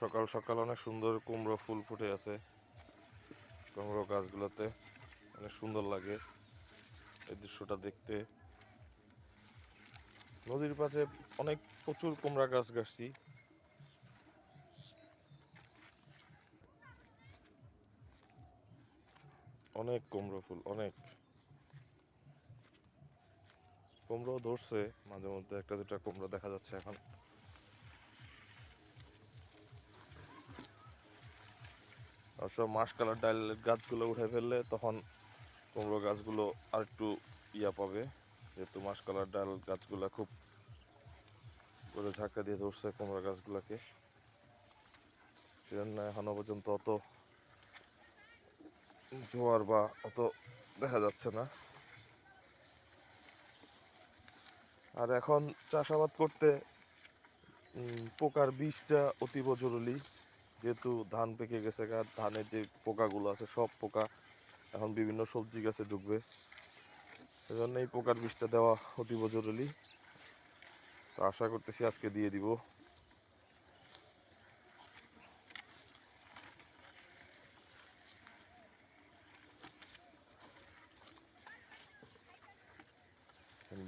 সকাল সকাল অনেক সুন্দর কুমড়ো ফুল ফুটে আছে কুমড়ো গাছগুলোতে। অনেক সুন্দর লাগে এই দৃশ্যটা দেখতে। নদীর পাশে অনেক প্রচুর কুমড়া গাছ গাছছি। অনেক কুমড়ো ফুল, অনেক। কুমড়ো ধরছে, মাঝে মধ্যে একটা দুটা কুমড়ো দেখা যাচ্ছে এখন। সব মাসকালার ডাল গাছগুলো উঠে ফেললে তখন কুমড়ো গাছগুলো আর একটু ইয়া পাবে। যেহেতু মাসকালার ডাল গাছগুলো খুব করে ধাক্কা দিয়ে ধরছে কুমড়ো গাছগুলোকে। সেজন্য এখনও পর্যন্ত অত জোয়ার বা অত দেখা যাচ্ছে না। আর এখন চাষাবাদ করতে পোকার বিষটা অতীব জরুরি। যেহেতু ধান পেকে গেছে গা, ধানের যে পোকাগুলো আছে, সব পোকা এখন বিভিন্ন সবজি গাছে ঢুকবে। সেজন্য এই পোকার বিষটা দেওয়া অতীব জরুরি। তো আশা করতেছি আজকে দিয়ে দিব।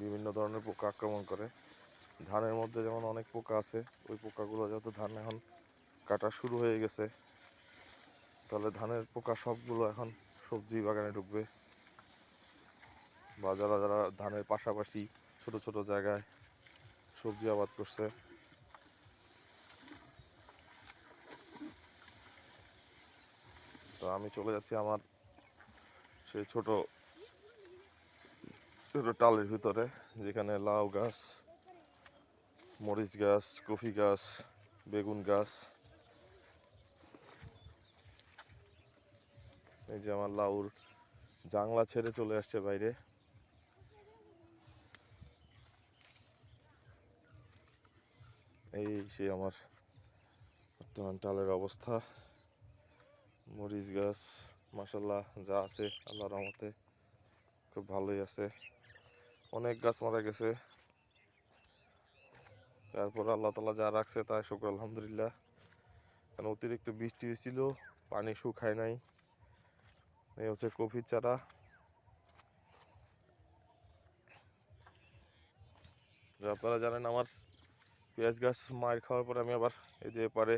বিভিন্ন ধরনের পোকা আক্রমণ করে। ধানের মধ্যে যেমন অনেক পোকা আছে, ওই পোকাগুলো যেহেতু ধান এখন কাটা শুরু হয়ে গেছে। তাহলে ধানের পোকা সবগুলো এখন সবজি বাগানে ঢুকবে। বা যারা যারা ধানের পাশাপাশি ছোট ছোট জায়গায় সবজি আবাদ করছে। তো আমি চলে যাচ্ছি আমার সেই ছোট ছোট টালের ভিতরে, যেখানে লাউ গাছ, মরিচ গাছ, কফি গাছ, বেগুন গাছ এই যে আমার লাউর জাংলা ছেড়ে চলে আসছে বাইরে। এই সেই আমার বর্তমান টালের অবস্থা। মরিচ গাছ মাসাল্লাহ যা আছে আল্লাহর রহমতে খুব ভালোই আছে। অনেক গাছ মারা গেছে। তারপর আল্লাহ তালা যা রাখছে তাই শুক্র, আলহামদুলিল্লাহ। কারণ অতিরিক্ত বৃষ্টি হয়েছিল, পানি শুকায় নাই। এই হচ্ছে কফির চারা আপনারা জানেন আমার পেঁয়াজ গাছ মায়ের খাওয়ার পরে আমি আবার এই যে এপারে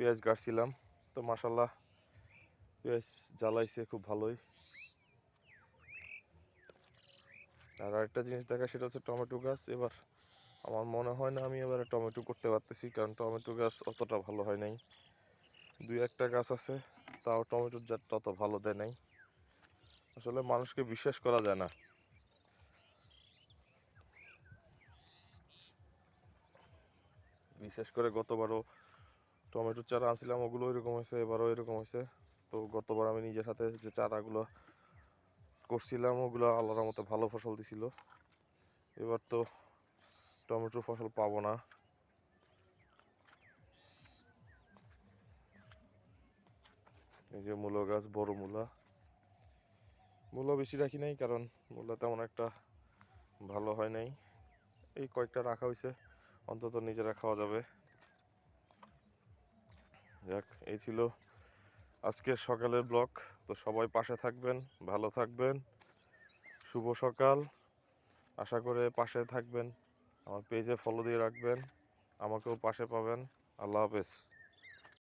পেঁয়াজ গাছছিলাম তো মাসাল্লাহ পেঁয়াজ জ্বালাইছে খুব ভালোই। আর আরেকটা জিনিস দেখা, সেটা হচ্ছে টমেটো গাছ। এবার আমার মনে হয় না আমি এবারে টমেটো করতে পারতেছি, কারণ টমেটো গাছ অতটা ভালো হয় নাই। দুই একটা গাছ আছে। তাও টমেটোর জাতটা অত ভালো দেয় নাই। আসলে মানুষকে বিশ্বাস করা যায় না। বিশেষ করে গতবারও টমেটোর চারা আনছিলাম, ওগুলো এরকম হয়েছে, এবারও এরকম হয়েছে। তো গতবার আমি নিজের হাতে যে চারাগুলো করছিলাম, ওগুলো আল্লাহর মতো ভালো ফসল দিছিল। এবার তো টমেটোর ফসল পাবো না। এই যে মূলো গাছ, বড় মূলা। মূলো বেশি রাখি নাই, কারণ মূলা তেমন একটা ভালো হয় নাই। এই কয়েকটা রাখা হয়েছে অন্তত নিজেরা খাওয়া যাবে। যাক, এই ছিল আজকের সকালের ব্লগ। তো সবাই পাশে থাকবেন, ভালো থাকবেন। শুভ সকাল। আশা করে পাশে থাকবেন। আমার পেজে ফলো দিয়ে রাখবেন। আমাকেও পাশে পাবেন। আল্লাহ হাফেজ।